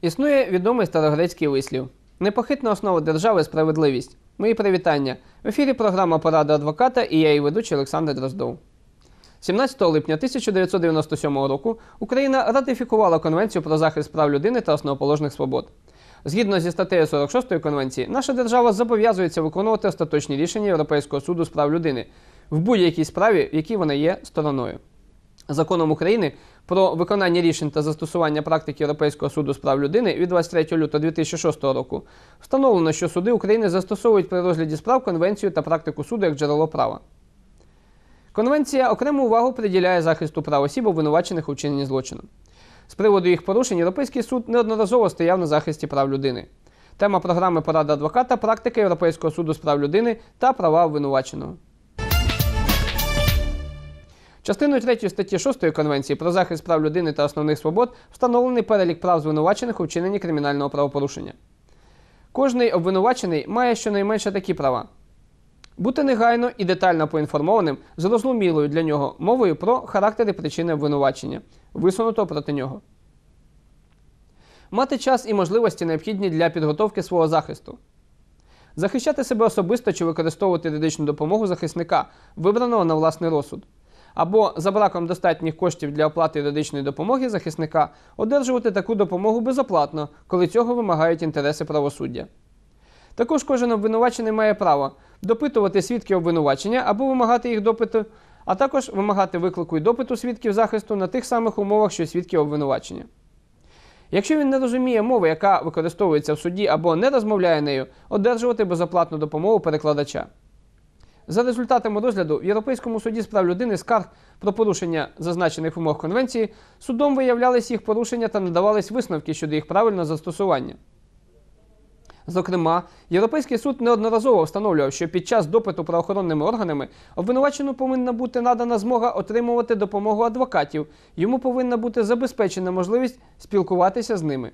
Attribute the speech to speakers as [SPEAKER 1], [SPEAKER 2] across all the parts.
[SPEAKER 1] Існує відомий старогрецький вислів: непохитна основа держави справедливість. Мої привітання. В ефірі програма Порада адвоката і я її ведучий Олександр Дроздов. 17 липня 1997 року Україна ратифікувала Конвенцію про захист прав людини та основоположних свобод. Згідно зі статтею 46 конвенції, наша держава зобов'язується виконувати остаточні рішення Європейського суду з прав людини в будь-якій справі, в якій вона є стороною. Законом України про виконання рішень та застосування практики Європейського суду з прав людини від 23 лютого 2006 року встановлено, що суди України застосовують при розгляді справ конвенцію та практику суду як джерело права. Конвенція окрему увагу приділяє захисту прав осіб, обвинувачених у вчиненні злочину. З приводу їх порушень Європейський суд неодноразово стояв на захисті прав людини. Тема програми Порада адвоката практика Європейського суду з прав людини та права обвинуваченого. Частиною 3 статті 6 Конвенції про захист прав людини та основних свобод встановлений перелік прав звинувачених у вчиненні кримінального правопорушення. Кожний обвинувачений має щонайменше такі права: бути негайно і детально поінформованим зрозумілою для нього мовою про характер і причини обвинувачення, висунутого проти нього. Мати час і можливості необхідні для підготовки свого захисту. Захищати себе особисто чи використовувати юридичну допомогу захисника, вибраного на власний розсуд. Або за браком достатніх коштів для оплати юридичної допомоги захисника одержувати таку допомогу безоплатно, коли цього вимагають інтереси правосуддя. Також кожен обвинувачений має право допитувати свідків обвинувачення або вимагати їх допиту, а також вимагати виклику і допиту свідків захисту на тих самих умовах, що й свідків обвинувачення. Якщо він не розуміє мови, яка використовується в суді або не розмовляє нею, одержувати безоплатну допомогу перекладача. За результатами розгляду в Європейському суді з прав людини скарг про порушення зазначених вимог конвенції судом виявлялись їх порушення та надавались висновки щодо їх правильного застосування. Зокрема, Європейський суд неодноразово встановлював, що під час допиту правоохоронними органами обвинувачену повинна бути надана змога отримувати допомогу адвокатів, йому повинна бути забезпечена можливість спілкуватися з ними.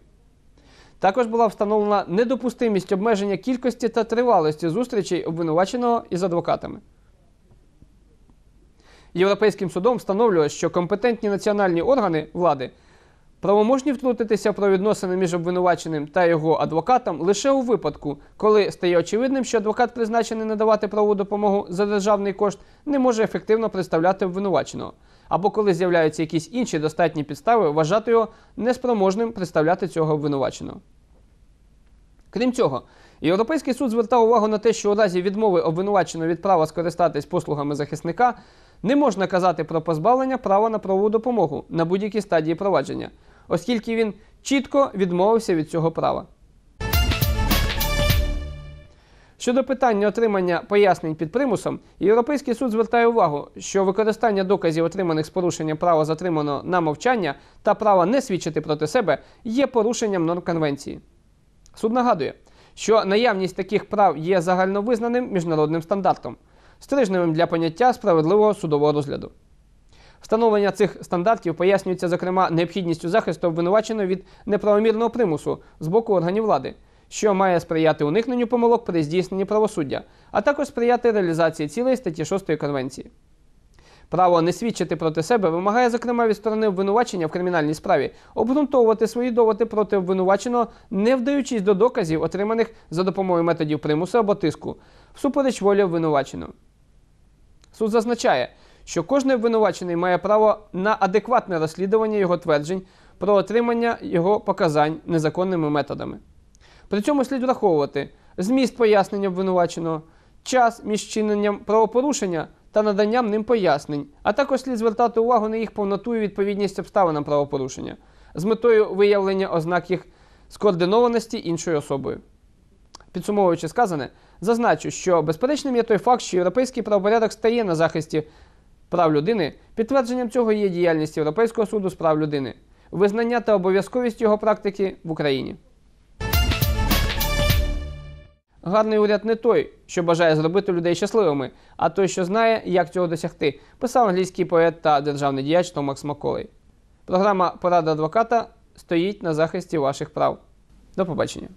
[SPEAKER 1] Також була встановлена недопустимість обмеження кількості та тривалості зустрічей обвинуваченого із адвокатами. Європейським судом встановлює, що компетентні національні органи влади правоможні втрутитися про відносини між обвинуваченим та його адвокатом лише у випадку, коли стає очевидним, що адвокат, призначений надавати правову допомогу за державний кошт, не може ефективно представляти обвинуваченого, або коли з'являються якісь інші достатні підстави вважати його неспроможним представляти цього обвинуваченого. Крім цього, Європейський суд звертав увагу на те, що у разі відмови обвинуваченого від права скористатись послугами захисника не можна казати про позбавлення права на правову допомогу на будь-якій стадії провадження, оскільки він чітко відмовився від цього права. Щодо питання отримання пояснень під примусом, Європейський суд звертає увагу, що використання доказів, отриманих з порушенням права затриманого на мовчання та права не свідчити проти себе, є порушенням норм конвенції. Суд нагадує, що наявність таких прав є загальновизнаним міжнародним стандартом, стрижневим для поняття справедливого судового розгляду. Встановлення цих стандартів пояснюється, зокрема, необхідністю захисту обвинуваченого від неправомірного примусу з боку органів влади, що має сприяти уникненню помилок при здійсненні правосуддя, а також сприяти реалізації цілей статті 6 Конвенції. Право не свідчити проти себе вимагає, зокрема, від сторони обвинувачення в кримінальній справі обґрунтовувати свої доводи проти обвинуваченого, не вдаючись до доказів, отриманих за допомогою методів примусу або тиску, всупереч волі обвинуваченого. Суд зазначає, що кожен обвинувачений має право на адекватне розслідування його тверджень про отримання його показань незаконними методами. При цьому слід враховувати зміст пояснення обвинуваченого, час між чиненням правопорушення та наданням ним пояснень, а також слід звертати увагу на їх повноту і відповідність обставинам правопорушення з метою виявлення ознак їх скоординованості іншою особою. Підсумовуючи сказане, зазначу, що безперечним є той факт, що європейський правопорядок стає на захисті прав людини, підтвердженням цього є діяльність Європейського суду з прав людини, визнання та обов'язковість його практики в Україні. Гарний уряд не той, що бажає зробити людей щасливими, а той, що знає, як цього досягти, писав англійський поет та державний діяч Томакс Маколей. Програма Порада адвоката стоїть на захисті ваших прав. До побачення.